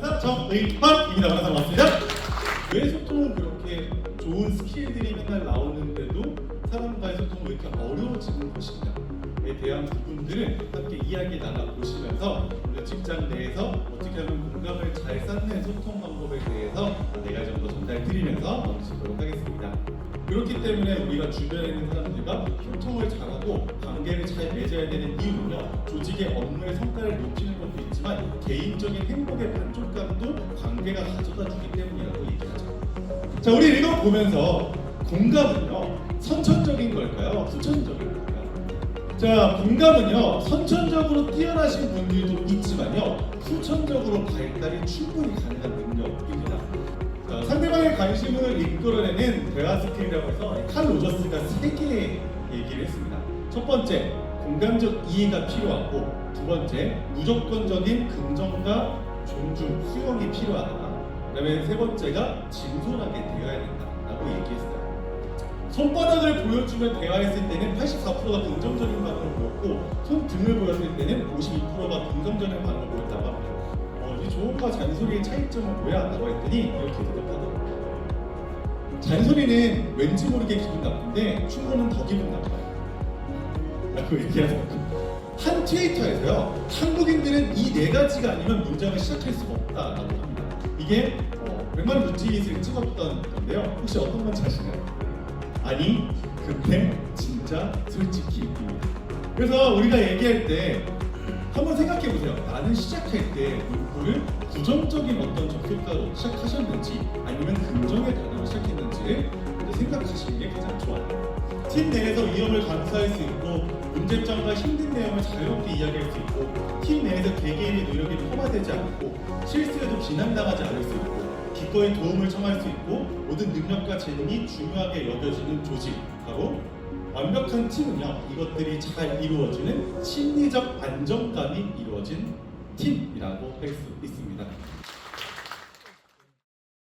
항상 정의만입니다. 반갑습니다. 반갑습니다. 왜 소통은 그렇게 좋은 스킬들이 맨날 나오는데도 사람과의 소통은 왜 이렇게 어려워지는 것인가에 대한 부분들을 함께 이야기 나눠 보시면서 오늘 직장 내에서 어떻게 하면 공감을 잘 쌓는 소통 방법에 대해서 네 가지 정도 전달 드리면서 마무리하도록 하겠습니다. 그렇기 때문에 우리가 주변에 있는 사람들과 소통을 잘하고 관계를 잘 맺어야 되는 이유는요. 조직의 업무의 성과를 높이는 있지만 개인적인 행복의 만족감도 관계가 가져다 주기 때문이라고 얘기하죠. 자, 우리 읽어보면서 공감은요. 선천적인 걸까요? 후천적인 걸까요? 자, 공감은요. 선천적으로 뛰어나신 분들도 있지만요. 후천적으로 발달이 충분히 가능한 능력입니다. 자, 상대방의 관심을 이끌어내는 대화 스킬이라고 해서 칼 로저스가 세 개의 얘기를 했습니다. 첫 번째, 공감적 이해가 필요하고 두 번째, 무조건적인 긍정과 존중, 수용이 필요하다. 그다음에 세 번째가 진솔하게 대해야 된다라고 얘기했어요. 손바닥을 보여주면 대화했을 때는 84%가 긍정적인 반응을 보였고 손등을 보였을 때는 52%가 긍정적인 반응을 보였다고 합니다. 어, 이 조언과 잔소리의 차이점은 뭐야? 라고 했더니 이렇게 대답하더라고요. 잔소리는 왠지 모르게 기분 나쁜데 충고는 더 기분 나빠요. 라고 얘기하더라고요. 한 트위터에서요, 한국인들은 이 네 가지가 아니면 문장을 시작할 수가 없다라고 합니다. 이게 어, 100만 루지잇을 찍었던 건데요. 혹시 어떤 건지 아시나요? 아니, 근데 진짜 솔직히입니다. 그래서 우리가 얘기할 때 한번 생각해 보세요. 나는 시작할 때 문구를 부정적인 어떤 접속사로 시작하셨는지 아니면 긍정의 단어로 시작했는지를 생각하시는 게 가장 좋아요. 팀 내에서 위험을 감수할 수 있고 문제점과 힘든 내용을 자유롭게 이야기할 수 있고 팀 내에서 개개인의 노력이 포함되지 않고 실수에도 비난당하지 않을 수 있고 기꺼이 도움을 청할 수 있고 모든 능력과 재능이 중요하게 여겨지는 조직 바로 완벽한 팀은요 이것들이 잘 이루어지는 심리적 안정감이 이루어진 팀이라고 할 수 있습니다.